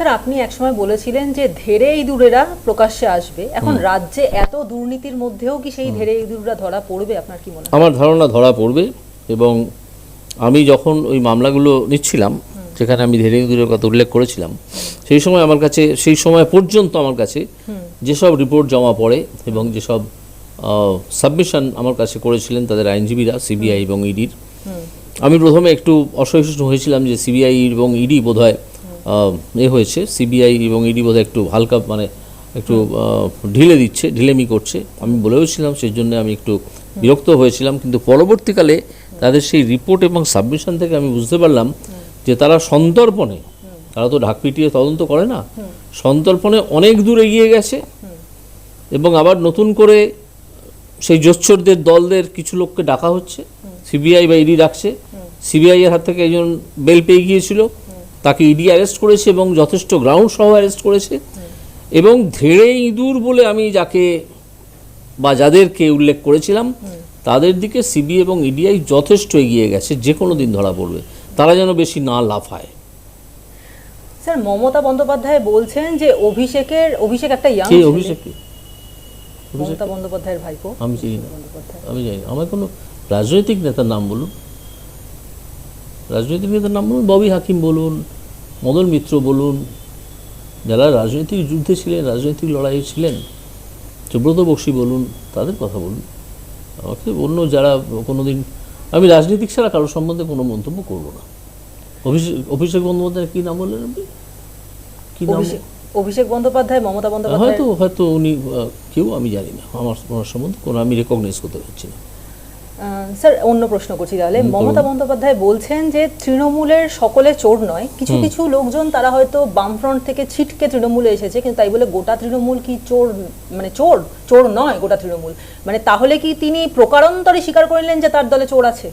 Sir আপনি একসময় বলেছিলেন যে ধেরে ইঁদুরেরা প্রকাশ্যে আসবে। এখন রাজ্যে এত দুর্নীতির মধ্যেও কি সেই ধেরে ইঁদুররা ধরা পড়বে? আপনার কি মনে হয়? আমার ধারণা ধরা পড়বে এবং আমি যখন ওই মামলাগুলো নিচ্ছিলাম সেখানে আমি ধীরে ধীরে কথা উল্লেখ করেছিলাম সেই সময় আমার কাছে সেই সময় পর্যন্ত আমার কাছে যেসব রিপোর্ট জমা পড়ে এবং যেসব সাবমিশন আমার কাছে করেছিলেন তাদের আইনজীবীরা সিবিআই এবং ইডির আমি প্রথমে একটু অসহিষ্ণু হয়েছিলাম যে সিবিআই এবং ইডি বোধহয় এ হয়েছে। সিবিআই এবং ইডি বোধহয় একটু হালকা মানে একটু ঢিলে দিচ্ছে ঢিলেমি করছে। আমি বলেওছিলাম সেই জন্য আমি একটু বিরক্ত হয়েছিলাম। কিন্তু পরবর্তীকালে তাদের সেই রিপোর্ট এবং সাবমিশন থেকে আমি বুঝতে পারলাম যে তারা সন্তর্পণে তারা তো ঢাক পিটিয়ে তদন্ত করে না সন্তর্পণে অনেক দূর এগিয়ে গেছে। এবং আবার নতুন করে সেই জোচ্চরদের দলদের কিছু লোককে ডাকা হচ্ছে। সিবিআই বা ইডি ডাকছে। সিবিআই এর হাত থেকে একজন বেল পেয়ে গিয়েছিল। তাকে ইডি অ্যারেস্ট করেছে এবং যথেষ্ট গ্রাউন্ড সহ অ্যারেস্ট করেছে। এবং ধেড়ে ইঁদুর বলে আমি যাকে বা যাদেরকে উল্লেখ করেছিলাম তাদের দিকে সিবি এবং ইডিআই যথেষ্ট এগিয়ে গেছে যে কোনো দিন ধরা পড়বে। তারা যেন বেশি না লাফায়। স্যার মমতা বন্দ্যোপাধ্যায় বলছেন যে অভিষেকের অভিষেক একটা ইয়াং অভিষেক? মমতা বন্দ্যোপাধ্যায়ের ভাইপো? আমি চিনি না। আমি জানি আমার কোনো রাজনৈতিক নেতার নাম বলুন। রাজনৈতিক নেতার নাম বলুন ববি হাকিম বলুন মদন মিত্র বলুন যারা রাজনৈতিক যুদ্ধে ছিলেন রাজনৈতিক লড়াইয়ে ছিলেন সুব্রত বক্সী বলুন তাদের কথা বলুন। আমাকে অন্য যারা কোনো দিন আমি রাজনীতিক ছাড়া কারোর সম্বন্ধে কোনো মন্তব্য করব না। অভিষেক অভিষেক বন্দ্যোপাধ্যায় কী নাম বললেন আপনি? কী নাম? অভিষেক বন্দ্যোপাধ্যায় মমতা বন্দ্যোপাধ্যায়? হয়তো হয়তো উনি কেউ আমি জানি না। আমার ওনার সম্বন্ধে কোনো আমি রেকগনাইজ করতে পারছি না। স্যার অন্য প্রশ্ন করছি তাহলে। মমতা বন্দ্যোপাধ্যায় বলছেন যে তৃণমূলের সকলে চোর নয়। কিছু কিছু লোকজন তারা হয়তো বামফ্রন্ট থেকে ছিটকে তৃণমূলে এসেছে কিন্তু তাই বলে গোটা তৃণমূল কি চোর মানে চোর? চোর নয় গোটা তৃণমূল। মানে তাহলে কি তিনি প্রকারান্তরে স্বীকার করলেন যে তার দলে চোর আছে?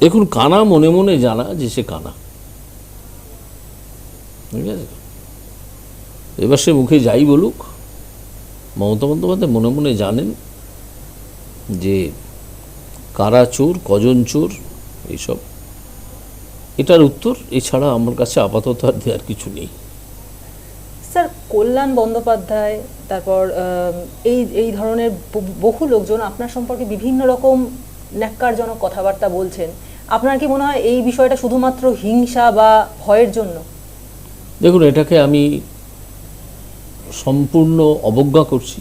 দেখুন কানা মনে মনে জানা যে সে কানা। ঠিক আছে এবার সে মুখে যাই বলুক। মমতা বন্দ্যোপাধ্যায় মনে মনে জানেন যে কারা চোর কজন চোর এইসব। এটার উত্তর এছাড়া আমার কাছে আপাতত আর দেওয়ার কিছু নেই। স্যার কল্যাণ বন্দ্যোপাধ্যায় তারপর এই এই ধরনের বহু লোকজন আপনার সম্পর্কে বিভিন্ন রকম ন্যাক্কারজনক কথাবার্তা বলছেন। আপনার কি মনে হয় এই বিষয়টা শুধুমাত্র হিংসা বা ভয়ের জন্য? দেখুন এটাকে আমি সম্পূর্ণ অবজ্ঞা করছি।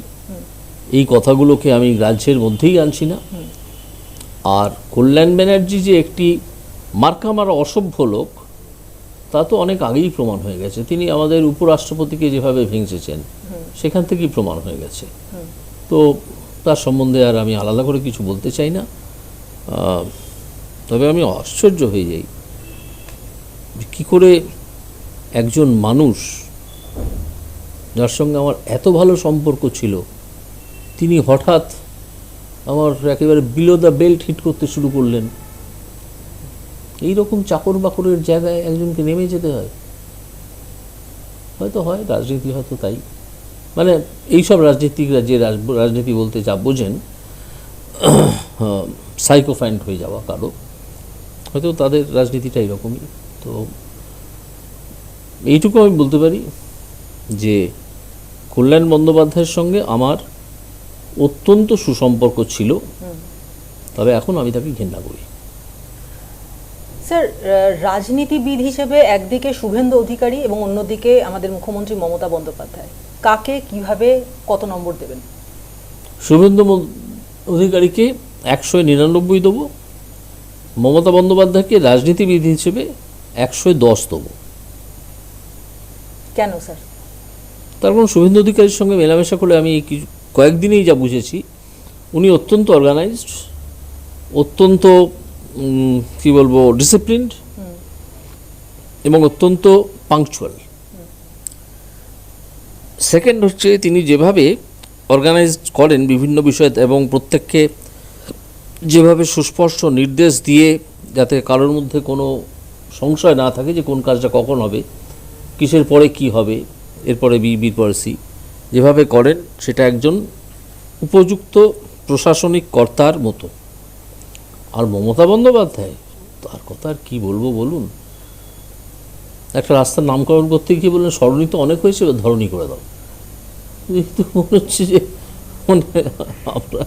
এই কথাগুলোকে আমি গ্রাহ্যের মধ্যেই আনছি না। আর কল্যাণ ব্যানার্জি যে একটি মার্কা মারা অসভ্য লোক, তা তো অনেক আগেই প্রমাণ হয়ে গেছে। তিনি আমাদের উপরাষ্ট্রপতিকে যেভাবে ভেঙেছেন, সেখান থেকেই প্রমাণ হয়ে গেছে। তো তার সম্বন্ধে আর আমি আলাদা করে কিছু বলতে চাই না। তবে আমি আশ্চর্য হয়ে যাই কী করে একজন মানুষ, যার সঙ্গে আমার এত ভালো সম্পর্ক ছিল তিনি হঠাৎ আমার একেবারে বিলো দ্য বেল্ট হিট করতে শুরু করলেন। এই রকম চাকর বাকরের জায়গায় একজনকে নেমে যেতে হয়। হয়তো হয়, রাজনীতি হয়তো তাই। মানে এইসব রাজনীতিকরা যে রাজ- রাজনীতি বলতে যা বোঝেন সাইকোফ্যান্ট হয়ে যাওয়া কারও। হয়তো তাদের রাজনীতিটা এরকমই। তো এইটুকু আমি বলতে পারি যে কল্যাণ বন্দ্যোপাধ্যায়ের সঙ্গে আমার অত্যন্ত সুসম্পর্ক ছিল। তবে এখন আমি তাকে ঘেন্না করি। স্যার রাজনীতিবিদ হিসেবে একদিকে শুভেন্দু অধিকারী এবং অন্যদিকে আমাদের মুখ্যমন্ত্রী মমতা বন্দ্যোপাধ্যায়। কাকে কীভাবে কত নম্বর দেবেন? শুভেন্দু অধিকারীকে একশো নিরানব্বই দেবো। মমতা বন্দ্যোপাধ্যায়কে রাজনীতিবিদ হিসেবে একশো দশ দেবো। কেন স্যার? তার কারণ শুভেন্দু অধিকারীর সঙ্গে মেলামেশা করে আমি এই কিছু কয়েকদিনেই যা বুঝেছি উনি অত্যন্ত অর্গানাইজড অত্যন্ত কি বলব ডিসিপ্লিনড এবং অত্যন্ত পাংচুয়াল সেকেন্ড হচ্ছে তিনি যেভাবে অর্গানাইজ করেন বিভিন্ন বিষয় এবং প্রত্যেককে যেভাবে সুস্পষ্ট নির্দেশ দিয়ে যাতে কারোর মধ্যে কোনো সংশয় না থাকে যে কোন কাজটা কখন হবে কিসের পরে কি হবে এরপরে বি বির পরে সি যেভাবে করেন, সেটা একজন উপযুক্ত প্রশাসনিক কর্তার মতো। আর মমতা বন্দ্যোপাধ্যায়, তার কথা আর কী বলব বলুন? একটা রাস্তার নামকরণ করতে গিয়ে বললেন সরণি তো অনেক হয়েছে ধরণী করে দাও। এই তো মনে হচ্ছে যে মানে আমরা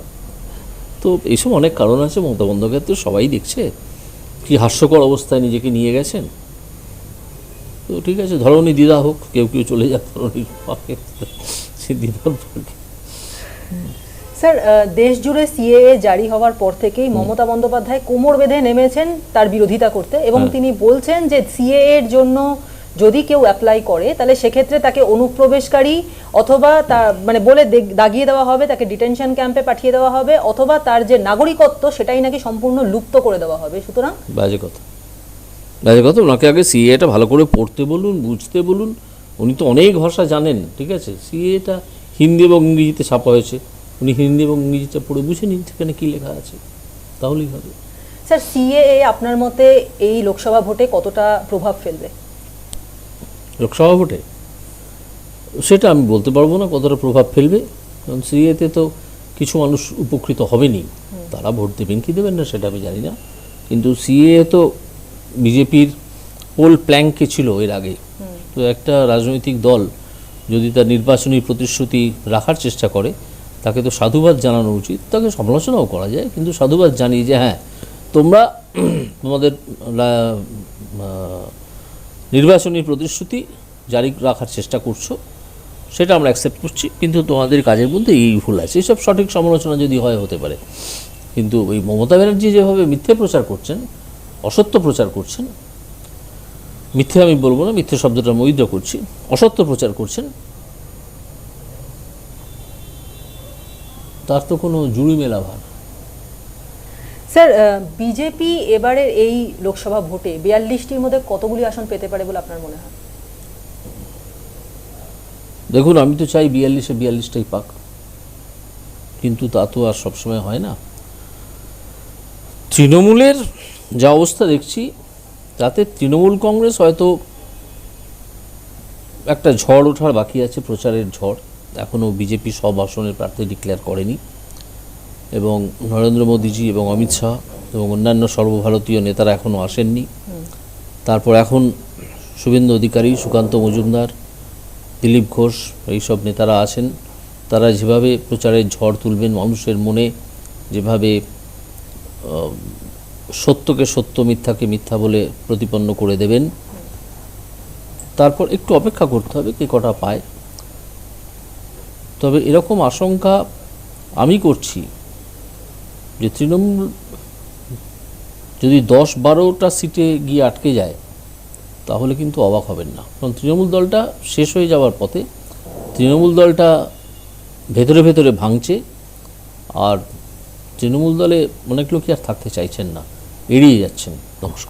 তো এইসব অনেক কারণ আছে, মমতা বন্দ্যোপাধ্যায় তো সবাই দেখছে। কি হাস্যকর অবস্থায় নিজেকে নিয়ে গেছেন। তো ঠিক আছে, ধরণী দিদা হোক, কেউ কেউ চলে যাক ধরণীর পাকে সে স্যার দেশ জুড়ে সিএএ জারি হওয়ার পর থেকেই মমতা বন্দ্যোপাধ্যায় কোমর বেঁধে নেমেছেন তার বিরোধিতা করতে এবং হ্যাঁ। তিনি বলছেন যে সিএএ এর জন্য যদি কেউ অ্যাপ্লাই করে তাহলে সেক্ষেত্রে তাকে অনুপ্রবেশকারী অথবা তার মানে বলে দাগিয়ে দেওয়া হবে তাকে ডিটেনশন ক্যাম্পে পাঠিয়ে দেওয়া হবে অথবা তার যে নাগরিকত্ব সেটাই নাকি সম্পূর্ণ লুপ্ত করে দেওয়া হবে। সুতরাং বাজে কথা। বাজে কথা ওনাকে আগে সিএটা ভালো করে পড়তে বলুন বুঝতে বলুন উনি তো অনেক ভাষা জানেন ঠিক আছে? সিএটা হিন্দি এবং ইংরেজিতে ছাপা হয়েছে। উনি হিন্দি এবং ইংরেজিটা পড়ে বুঝে নিন সেখানে কী লেখা আছে। তাহলেই হবে। স্যার সিএএ আপনার মতে এই লোকসভা ভোটে কতটা প্রভাব ফেলবে? লোকসভা ভোটে? সেটা আমি বলতে পারব না কতটা প্রভাব ফেলবে। কারণ সিএতে তো কিছু মানুষ উপকৃত হবেনি তারা ভোট দেবেন কি দেবেন না সেটা আমি জানি না। কিন্তু সিএ তো বিজেপির পোল প্ল্যাঙ্কে ছিল এর আগে। একটা রাজনৈতিক দল যদি তার নির্বাচনী প্রতিশ্রুতি রাখার চেষ্টা করে, তাকে তো সাধুবাদ জানানো উচিত, তাকে সমালোচনাও করা যায়। কিন্তু সাধুবাদ জানিয়ে যে হ্যাঁ তোমরা তোমাদের নির্বাচনী প্রতিশ্রুতি জারি রাখার চেষ্টা করছ, সেটা আমরা অ্যাকসেপ্ট করছি, কিন্তু তোমাদের কাজের মধ্যে এই ভুল আছে। এসব সঠিক সমালোচনা যদি হয়, হতে পারে। কিন্তু ওই মমতা ব্যানার্জি যেভাবে মিথ্যে প্রচার করছেন, অসত্য প্রচার করছেন মিথ্যে আমি বলব না মিথ্যে শব্দটা আমি করছি অসত্য প্রচার করছেন। তার তো কোনো জুড়ি মেলা ভার স্যার বিজেপি এবারের এই লোকসভা ভোটে বিয়াল্লিশটির মধ্যে কতগুলি আসন পেতে পারে বলে আপনার মনে হয়? দেখুন আমি তো চাই বিয়াল্লিশে বিয়াল্লিশটাই পাক কিন্তু তা তো আর সবসময় হয় না। তৃণমূলের যা অবস্থা দেখছি তাতে তৃণমূল কংগ্রেস হয়তো একটা ঝড় ওঠার বাকি আছে প্রচারের ঝড়। এখনও বিজেপি সব আসনের প্রার্থী ডিক্লেয়ার করেনি। এবং নরেন্দ্র মোদীজি এবং অমিত শাহ এবং অন্যান্য সর্বভারতীয় নেতারা এখনও আসেননি। তারপর এখন শুভেন্দু অধিকারী সুকান্ত মজুমদার দিলীপ ঘোষ এইসব নেতারা আছেন। তারা যেভাবে প্রচারের ঝড় তুলবেন মানুষের মনে যেভাবে সত্যকে সত্য, মিথ্যাকে মিথ্যা বলে প্রতিপন্ন করে দেবেন। তারপর একটু অপেক্ষা করতে হবে কে কটা পায়। তবে এরকম আশঙ্কা আমি করছি যে তৃণমূল যদি দশ বারোটা সিটে গিয়ে আটকে যায়, তাহলে কিন্তু অবাক হবেন না। কারণ তৃণমূল দলটা শেষ হয়ে যাওয়ার পথে তৃণমূল দলটা ভেতরে ভেতরে ভাঙছে, আর তৃণমূল দলে অনেক লোকই আর থাকতে চাইছেন না। এড়িয়ে যাচ্ছেন। নমস্কার।